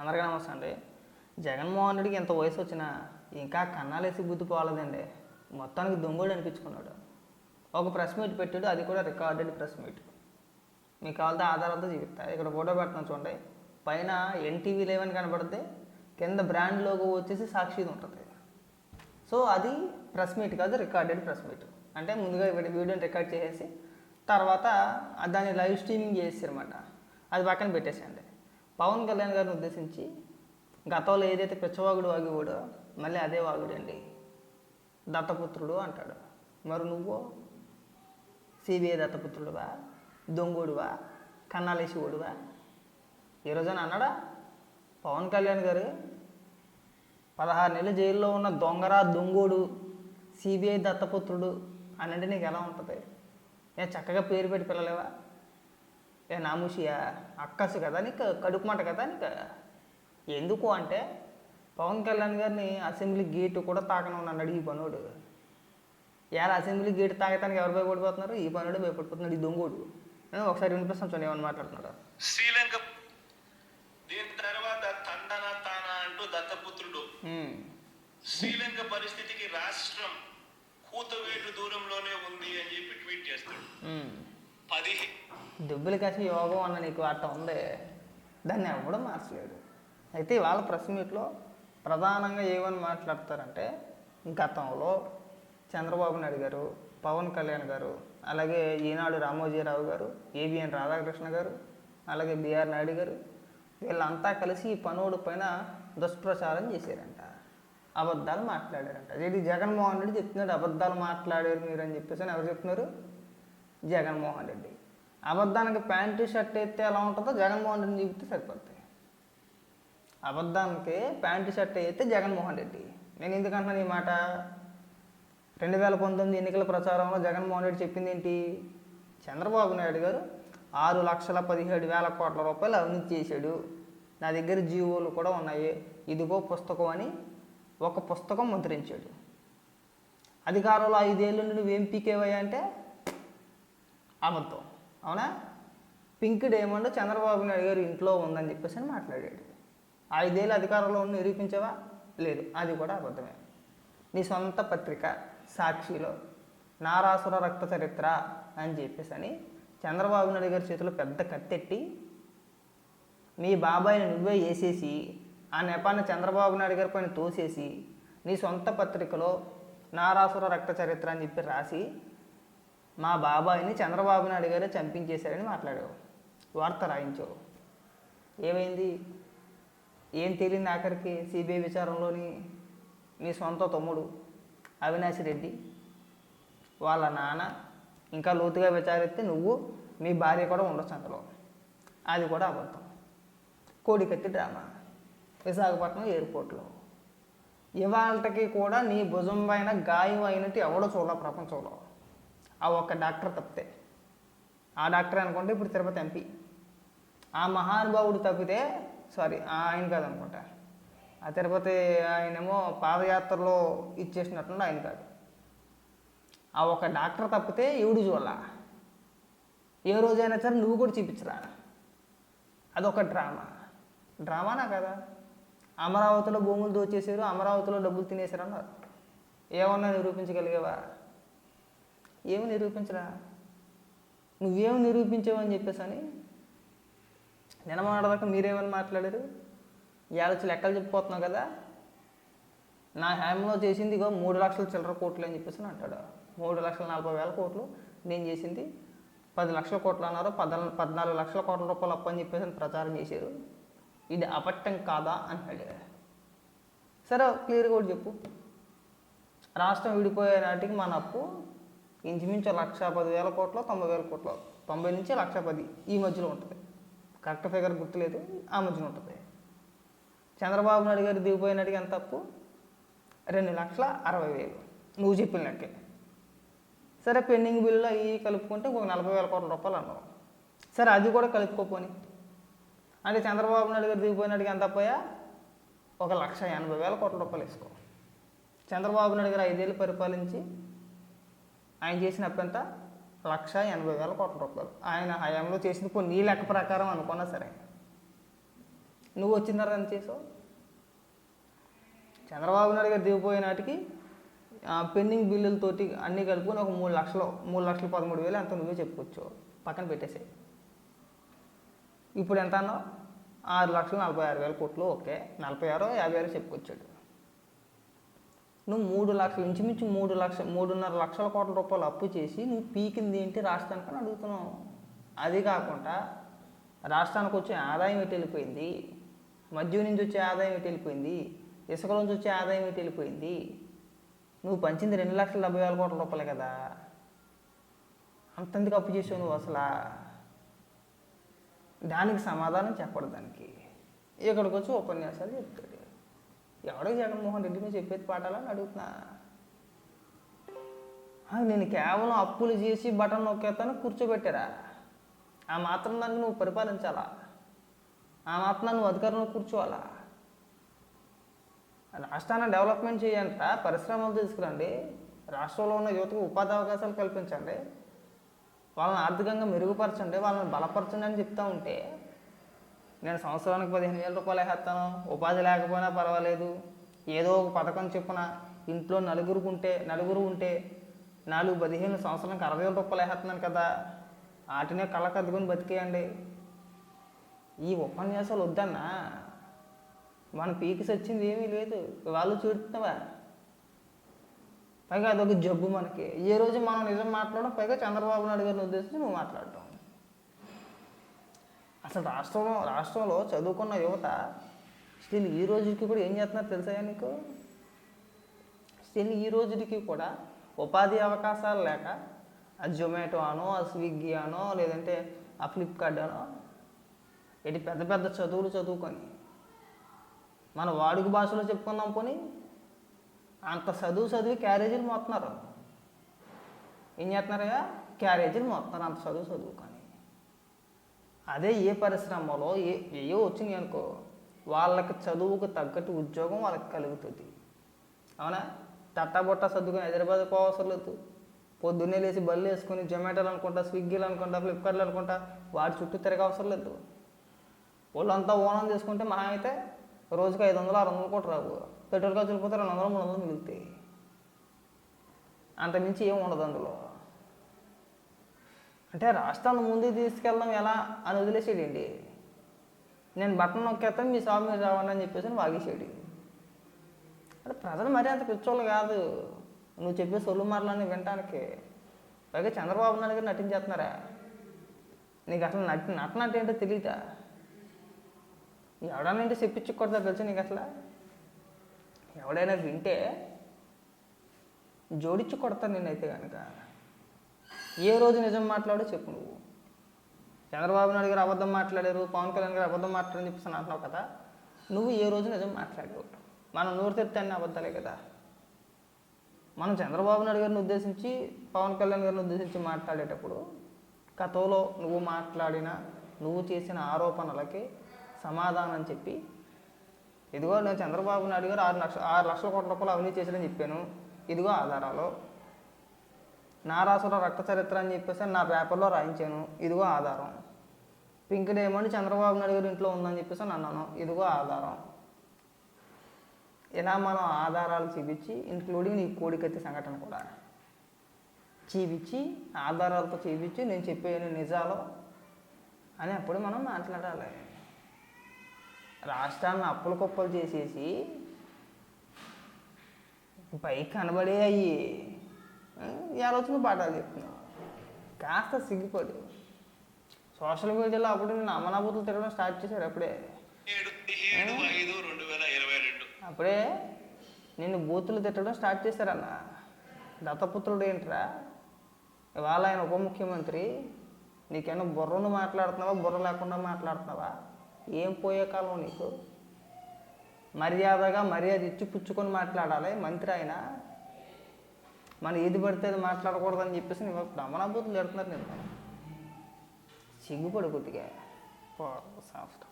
అందరికీ నమస్తే అండి. జగన్మోహన్ రెడ్డికి ఎంత వయసు వచ్చినా ఇంకా కన్నాలేసి బుద్ధి పోలేదండి మొత్తానికి దొంగోడు అనిపించుకున్నాడు. ఒక ప్రెస్ మీట్ పెట్టాడు అది కూడా రికార్డెడ్ ప్రెస్ మీట్. మీకు కావాలంటే ఆధారాలతో చూపిస్తా. ఇక్కడ ఫోటో పెడుతున్నాను చూడండి. పైన ఎన్టీవీ లెవెన్ కనబడితే కింద బ్రాండ్ లోగో వచ్చేసి సాక్షిది ఉంటుంది. సో అది ప్రెస్ మీట్ కాదు రికార్డెడ్ ప్రెస్ మీట్. అంటే ముందుగా ఇక్కడ వీడియోని రికార్డ్ చేసేసి తర్వాత దాన్ని లైవ్ స్ట్రీమింగ్ చేసారన్నమాట అది పక్కన పెట్టేసేయండి. పవన్ కళ్యాణ్ గారిని ఉద్దేశించి గతంలో ఏదైతే పిచ్చవాగుడు వాగేవాడో మళ్ళీ అదే వాగుడు అండి. దత్తపుత్రుడు అంటాడు. మరి నువ్వు సిబిఐ దత్తపుత్రుడువా? దొంగోడువా? కన్నాలేసివాడువా? ఈ రోజున అన్నాడా? పవన్ కళ్యాణ్ గారు పదహారు నెలలు జైల్లో ఉన్న దొంగరా దొంగోడు సిబిఐ దత్తపుత్రుడు అని అంటే నీకు ఎలా ఉంటుంది? ఏ చక్కగా పేరు పెట్టి పిల్లలేవా ఏ నాముషియా అక్కసు కదా నీకు కడుపు మంట కదా నీకు? ఎందుకు అంటే పవన్ కళ్యాణ్ గారిని అసెంబ్లీ గేటు కూడా తాకను అన్నాడు ఈ పనుడు. యారు అసెంబ్లీ గేటు తాగటానికి ఎవరు భయపడిపోతున్నారు? ఈ పనుడు భయపడిపోతున్నాడు ఈ దొంగోడు. నేను ఒకసారి వినిపిస్తాను చూడండి ఏమని మాట్లాడుతున్నాడు శ్రీలంక దీని తర్వాత తండన తాన అంటూ దత్తపుత్రుడు. శ్రీలంక పరిస్థితికి రాష్ట్రం కూతవేటు దూరంలోనే ఉంది అని చెప్పి ట్వీట్ చేస్తాడు. దుబ్బులు కాసి యోగం అన్న నీకు అట్ట ఉంది. దాన్ని ఎవడం మార్చలేడు. అయితే ఇవాళ ప్రెస్ మీట్లో ప్రధానంగా ఏమని మాట్లాడతారంటే గతంలో చంద్రబాబు నాయుడు గారు పవన్ కళ్యాణ్ గారు అలాగే ఈనాడు రామోజీరావు గారు ఏబిఎన్ రాధాకృష్ణ గారు అలాగే బిఆర్ నాయుడు గారు వీళ్ళంతా కలిసి ఈ పనుడు పైన దుష్ప్రచారం చేశారంట. అబద్ధాలు మాట్లాడారంట. ఇది జగన్మోహన్ రెడ్డి చెప్తున్నాడు అబద్ధాలు మాట్లాడారు మీరు అని చెప్పేసి ఎవరు చెప్తున్నారు? జగన్మోహన్ రెడ్డి. అబద్ధానికి ప్యాంటు షర్ట్ వేస్తే ఎలా ఉంటుందో జగన్మోహన్ రెడ్డి చూపితే సరిపోతాయి అబద్ధానికి ప్యాంటు షర్ట్ వేస్తే జగన్మోహన్ రెడ్డి. నేను ఎందుకంటున్నాను ఈ మాట? రెండు వేల పంతొమ్మిది ఎన్నికల ప్రచారంలో జగన్మోహన్ రెడ్డి చెప్పింది ఏంటి? చంద్రబాబు నాయుడు గారు ఆరు లక్షల పదిహేడు వేల కోట్ల రూపాయలు అవినీతి చేశాడు. నా దగ్గర జీవోలు కూడా ఉన్నాయి. ఇదిగో పుస్తకం అని ఒక పుస్తకం ముద్రించాడు. అధికారంలో ఐదేళ్ళు నువ్వు ఏం పీకేవయ్యా అంటే అబద్ధం. అవునా? పింక్ డైమండ్ చంద్రబాబు నాయుడు గారు ఇంట్లో ఉందని చెప్పేసి అని మాట్లాడాడు. ఐదేళ్ళు అధికారంలో ఉన్న నిరూపించావా? లేదు అది కూడా అబద్ధమే. నీ సొంత పత్రిక సాక్షిలో నారాసుర రక్త చరిత్ర అని చెప్పేసి అని చంద్రబాబు నాయుడు గారి చేతిలో పెద్ద కత్తెట్టి మీ బాబాయిని నువ్వే వేసేసి ఆ నెపాన్ని చంద్రబాబు నాయుడు గారి పైన తోసేసి నీ సొంత పత్రికలో నారాసుర రక్త చరిత్ర అని చెప్పి రాసి మా బాబాయిని చంద్రబాబు నాయుడు గారే చంపించేశారని మాట్లాడావు. వార్త రాయించావు ఏమైంది? ఏం తేలింది ఆఖరికి? సిబిఐ విచారంలోని మీ సొంత తమ్ముడు అవినాష్ రెడ్డి వాళ్ళ నాన్న ఇంకా లోతుగా విచారిస్తే నువ్వు మీ భార్య కూడా ఉండొచ్చు అందులో. అది కూడా అబద్ధం. కోడికత్తి డ్రామా. విశాఖపట్నం ఎయిర్పోర్ట్లో. ఇవాళకి కూడా నీ భుజం పైన గాయం అయినట్టు ఎవడో చూడాల ప్రపంచంలో. ఆ ఒక్క డాక్టర్ తప్పితే. ఆ డాక్టర్ అనుకుంటే ఇప్పుడు తిరుపతి ఎంపీ. ఆ మహానుభావుడు తప్పితే సారీ ఆయన కాదనుకుంటా ఆ తిరుపతి ఆయనేమో పాదయాత్రలో ఇచ్చేసినట్టుండి ఆయన కాదు. ఆ ఒక డాక్టర్ తప్పితే ఎవడు చూడాల? ఏ రోజైనా సరే నువ్వు కూడా చూపించరా? అదొక డ్రామా. డ్రామానా కదా? అమరావతిలో భూములు దోచేసారు అమరావతిలో డబ్బులు తినేసారు అన్నారు ఏమన్నా నిరూపించగలిగేవా? ఏమి నిరూపించరా? నువ్వేమి నిరూపించావు అని చెప్పేసి అని నిన్న మాట్లాడదాకా మీరేమని మాట్లాడారు? ఇవాళ లెక్కలు చెప్పిపోతున్నావు కదా? నా హ్యామ్లో చేసింది ఇగో మూడు లక్షల చిల్లర కోట్లు అని చెప్పేసి అని అంటాడు. మూడు లక్షల నలభై వేల కోట్లు నేను చేసింది పది లక్షల కోట్లు అన్నారు. పద పద్నాలుగు లక్షల కోట్ల రూపాయలు అప్పు అని చెప్పేసి అని ప్రచారం చేశారు. ఇది అపట్టం కాదా అంటాడు. సరే క్లియర్గా కూడా చెప్పు. రాష్ట్రం విడిపోయే నాటికి మన అప్పు ఇంచుమించు లక్ష పదివేల కోట్లు తొంభై వేల కోట్లు తొంభై నుంచి లక్ష పది ఈ మధ్యలో ఉంటుంది. కరెక్ట్ ఫిగర్ గుర్తులేదు ఆ మధ్యలో ఉంటుంది. చంద్రబాబు నాయుడు గారు దిగిపోయే ఎంత తప్పు రెండు లక్షల అరవై వేలు. నువ్వు చెప్పిన లెక్కే సరే పెండింగ్ బిల్లు అవి కలుపుకుంటే ఒక నలభై వేల కోట్ల రూపాయలు అన్నావు. సరే అది కూడా కలుపుకోపోని అంటే చంద్రబాబు నాయుడు గారు దిగిపోయినట్టుగా ఎంత అప్పయ్యా? ఒక లక్ష ఎనభై వేల కోట్ల రూపాయలు వేసుకో. చంద్రబాబు నాయుడు గారు ఐదేళ్ళు పరిపాలించి ఆయన చేసిన అప్పు లక్ష ఎనభై వేల కోట్ల రూపాయలు. ఆయన హయాంలో చేసిన కొన్ని నీ లెక్క ప్రకారం అనుకున్నా సరే. నువ్వు వచ్చిన తర్వాత చేసావు? చంద్రబాబు నాయుడు గారు దిగిపోయే నాటికి ఆ, పెండింగ్ బిల్లులతోటి అన్నీ కలుపుకొని ఒక మూడు లక్షలు మూడు లక్షల పదమూడు వేలు ఎంత నువ్వే చెప్పుకోవచ్చు పక్కన పెట్టేసాయి. ఇప్పుడు ఎంత అన్నావు? ఆరు లక్షలు నలభై ఆరు వేల కోట్లు. ఓకే. నలభై ఆరో యాభై ఆరో చెప్పుకొచ్చాడు. నువ్వు మూడు లక్షలు ఇంచుమించు మూడు లక్ష మూడున్నర లక్షల కోట్ల రూపాయలు అప్పు చేసి నువ్వు పీకింది ఏంటి రాష్ట్రానికి అని అడుగుతున్నావు. అది కాకుండా రాష్ట్రానికి వచ్చే ఆదాయం ఎటు వెళ్ళిపోయింది? మద్యం నుంచి వచ్చే ఆదాయం ఎటు వెళ్ళిపోయింది? ఇసుక నుంచి వచ్చే ఆదాయం ఎటు వెళ్ళిపోయింది? నువ్వు పంచింది రెండు లక్షల డెబ్బై వేల కోట్ల రూపాయలు కదా. అంతెందుకు అప్పు చేసావు నువ్వు అసలు. దానికి సమాధానం చెప్పడు దానికి. ఇక్కడికి వచ్చి ఉపన్యాసాలు చెప్తాడు. ఎవడికి జగన్మోహన్ రెడ్డి నువ్వు చెప్పేది పాఠాలని అడుగుతున్నా. నేను కేవలం అప్పులు చేసి బటన్ నొక్కేస్తాను కూర్చోబెట్టారా? ఆ మాత్రం దాన్ని నువ్వు పరిపాలించాలా? ఆ మాత్రం నువ్వు అధికారంలో కూర్చోవాలా? రాష్ట్రాన్ని డెవలప్మెంట్ చేయంట పరిశ్రమలు తీసుకురండి రాష్ట్రంలో ఉన్న యువతకు ఉపాధి అవకాశాలు కల్పించండి వాళ్ళని ఆర్థికంగా మెరుగుపరచండి వాళ్ళని బలపరచండి అని చెప్తా ఉంటే నేను సంవత్సరానికి పదిహేను వేల రూపాయలు వేస్తాను ఉపాధి లేకపోయినా పర్వాలేదు. ఏదో ఒక పథకం చెప్పున ఇంట్లో నలుగురు ఉంటే నలుగురు ఉంటే నాలుగు పదిహేను సంవత్సరానికి అరవై వేల రూపాయలు వేస్తున్నాను కదా వాటినే కళ్ళకద్దుకొని బతికేయండి. ఈ ఉపన్యాసాలు వద్దన్నా. మన పీకి వచ్చింది ఏమీ లేదు. వాళ్ళు చూడుతున్నావా పైగా అదొక జబ్బు మనకి. ఏ రోజు మనం నిజం మాట్లాడడం పైగా చంద్రబాబు నాయుడు గారిని ఉద్దేశించి నువ్వు మాట్లాడటం. అసలు రాష్ట్రంలో రాష్ట్రంలో చదువుకున్న యువత స్టిల్ ఈ రోజుకి కూడా ఏం చేస్తున్నారు తెలుసా నీకు? స్టిల్ ఈ రోజుకి కూడా ఉపాధి అవకాశాలు లేక ఆ జొమాటో అనో ఆ స్విగ్గీ అనో లేదంటే ఆ ఫ్లిప్కార్ట్ అనో ఇటు పెద్ద పెద్ద చదువులు చదువుకొని మన వాడుక భాషలో చెప్పుకుందాం పోనీ అంత చదువు చదివి క్యారేజీలు మోస్తున్నారు ఏం చేస్తున్నారయ్యా? క్యారేజీలు మోస్తున్నారు అంత చదువు చదువుకొని. అదే ఏ పరిశ్రమలో ఏ ఏయో వచ్చినాయి అనుకో వాళ్ళకి చదువుకు తగ్గట్టు ఉద్యోగం వాళ్ళకి కలుగుతుంది. అవునా? తట్టబొట్ట సర్దుకొని హైదరాబాద్ పోవసరం లేదు. పొద్దున్నే లేచి బళ్ళు వేసుకొని జొమాటోలు అనుకుంటా స్విగ్గీలు అనుకుంటా ఫ్లిప్కార్ట్లు అనుకుంటా వాటి చుట్టూ తిరగ అవసరం లేదు. వాళ్ళంతా ఓనం చేసుకుంటే మహా అయితే రోజుకి ఐదు వందలు ఆరు వందలు కూడా రావు. పెట్రోల్ ఖర్చులు పోతే రెండు వందలు మూడు వందలు మిగులుతాయి. అంతమించి ఏం ఉండదు అందులో. అంటే రాష్ట్రాన్ని ముందుకు తీసుకెళ్ళడం ఎలా అని వదిలేసేయండి. నేను బట్టన్ నొక్కేస్తాను మీ స్వామి మీరు రావండి అని చెప్పేసి వాగేసాడు అంటే ప్రజలు మరీ అంత పిచ్చోళ్ళు కాదు. నువ్వు చెప్పే సొల్లు మాటలన్నీ వినటానికి. పైగా చంద్రబాబు నాయుడు గారు నటించేస్తున్నారా? నీకు అసలు నటి నటన అంటే ఏంటో తెలియదా ఎవడన్నా అంటే చెప్పించి తెలుసు నీకు అసలు? ఎవడైనా వింటే జోడించి కొడతాను నేనైతే కనుక. ఏ రోజు నిజం మాట్లాడో చెప్పు నువ్వు. చంద్రబాబు నాయుడు గారు అబద్ధం మాట్లాడారు పవన్ కళ్యాణ్ గారు అబద్ధం మాట్లాడని చెప్పేసి అంటున్నావు కదా నువ్వు ఏ రోజు నిజం మాట్లాడావు మనం నోరు తెరితే అన్ని అబద్ధాలే కదా. మనం చంద్రబాబు నాయుడు గారిని ఉద్దేశించి పవన్ కళ్యాణ్ గారిని ఉద్దేశించి మాట్లాడేటప్పుడు కథలో నువ్వు మాట్లాడిన నువ్వు చేసిన ఆరోపణలకి సమాధానం చెప్పి ఇదిగో నేను చంద్రబాబు నాయుడు గారు ఆరు లక్ష ఆరు లక్షల కోట్ల రూపాయలు అవినీతి చేశాడని చెప్పాను. ఇదిగో ఆధారాలు. నారాసుర రక్త చరిత్ర అని చెప్పేసి నా పేపర్లో రాయించాను. ఇదిగో ఆధారం. పింక్ డైమండ్ చంద్రబాబు నాయుడు గారి ఇంట్లో ఉందని చెప్పేసి అని అన్నాను. ఇదిగో ఆధారం. ఇలా మనం ఆధారాలు చూపించి ఇంక్లూడింగ్ నీ కోడికత్తి సంఘటన కూడా చూపించి ఆధారాలతో చూపించి నేను చెప్పే నిజాలు అని అప్పుడు మనం మాట్లాడాలి. రాష్ట్రాన్ని అప్పుల కుప్పలు చేసేసి పైకి కనబడే అయ్యి ఈ ఆలోచన పాఠాలు చెప్తున్నావు. కాస్త సిగ్గుపడు. సోషల్ మీడియాలో అప్పుడు నేను అమనాబూతులు తిరగడం స్టార్ట్ చేశారు అప్పుడే. అప్పుడే నిన్ను బూతులు తిట్టడం స్టార్ట్ చేశారన్న. దత్తపుత్రుడు ఏంట్రా? ఇవాళ ఆయన ఉప ముఖ్యమంత్రి. నీకేమో బుర్రను మాట్లాడుతున్నావా? బుర్ర లేకుండా మాట్లాడుతున్నావా? ఏం పోయే కాలం నీకు? మర్యాదగా మర్యాద ఇచ్చి పుచ్చుకొని మాట్లాడాలి మంత్రి ఆయన. మనం ఏది పడితే అది మాట్లాడకూడదని చెప్పేసి నేను అమనాబూతులు పెడుతున్నారు నేను సిగ్గుపడు కొద్దిగా. సాఫ్ట్.